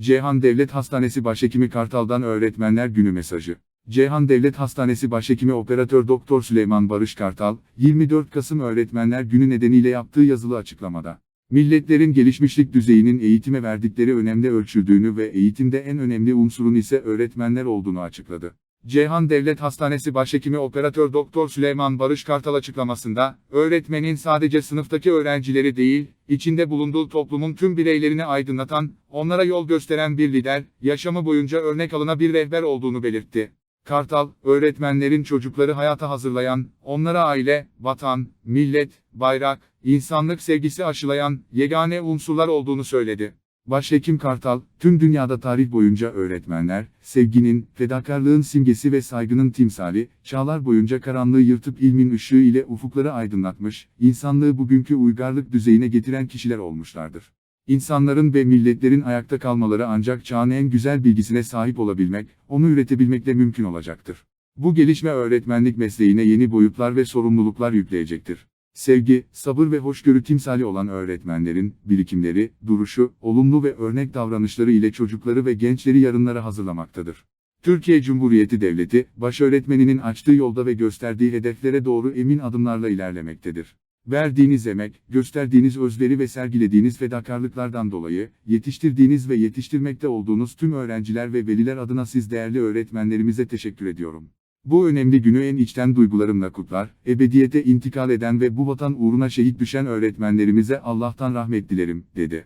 Ceyhan Devlet Hastanesi Başhekimi Kartal'dan Öğretmenler Günü mesajı. Ceyhan Devlet Hastanesi Başhekimi Operatör Doktor Süleyman Barış Kartal, 24 Kasım Öğretmenler Günü nedeniyle yaptığı yazılı açıklamada, milletlerin gelişmişlik düzeyinin eğitime verdikleri önemde ölçüldüğünü ve eğitimde en önemli unsurun ise öğretmenler olduğunu açıkladı. Ceyhan Devlet Hastanesi Başhekimi Operatör Doktor Süleyman Barış Kartal açıklamasında, öğretmenin sadece sınıftaki öğrencileri değil, içinde bulunduğu toplumun tüm bireylerini aydınlatan, onlara yol gösteren bir lider, yaşamı boyunca örnek alına bir rehber olduğunu belirtti. Kartal, öğretmenlerin çocukları hayata hazırlayan, onlara aile, vatan, millet, bayrak, insanlık sevgisi aşılayan, yegane unsurlar olduğunu söyledi. Başhekim Kartal, tüm dünyada tarih boyunca öğretmenler, sevginin, fedakarlığın simgesi ve saygının timsali, çağlar boyunca karanlığı yırtıp ilmin ışığı ile ufukları aydınlatmış, insanlığı bugünkü uygarlık düzeyine getiren kişiler olmuşlardır. İnsanların ve milletlerin ayakta kalmaları ancak çağın en güzel bilgisine sahip olabilmek, onu üretebilmekle mümkün olacaktır. Bu gelişme öğretmenlik mesleğine yeni boyutlar ve sorumluluklar yükleyecektir. Sevgi, sabır ve hoşgörü timsali olan öğretmenlerin, birikimleri, duruşu, olumlu ve örnek davranışları ile çocukları ve gençleri yarınlara hazırlamaktadır. Türkiye Cumhuriyeti Devleti, başöğretmeninin açtığı yolda ve gösterdiği hedeflere doğru emin adımlarla ilerlemektedir. Verdiğiniz emek, gösterdiğiniz özveri ve sergilediğiniz fedakarlıklardan dolayı, yetiştirdiğiniz ve yetiştirmekte olduğunuz tüm öğrenciler ve veliler adına siz değerli öğretmenlerimize teşekkür ediyorum. Bu önemli günü en içten duygularımla kutlar, ebediyete intikal eden ve bu vatan uğruna şehit düşen öğretmenlerimize Allah'tan rahmet dilerim, dedi.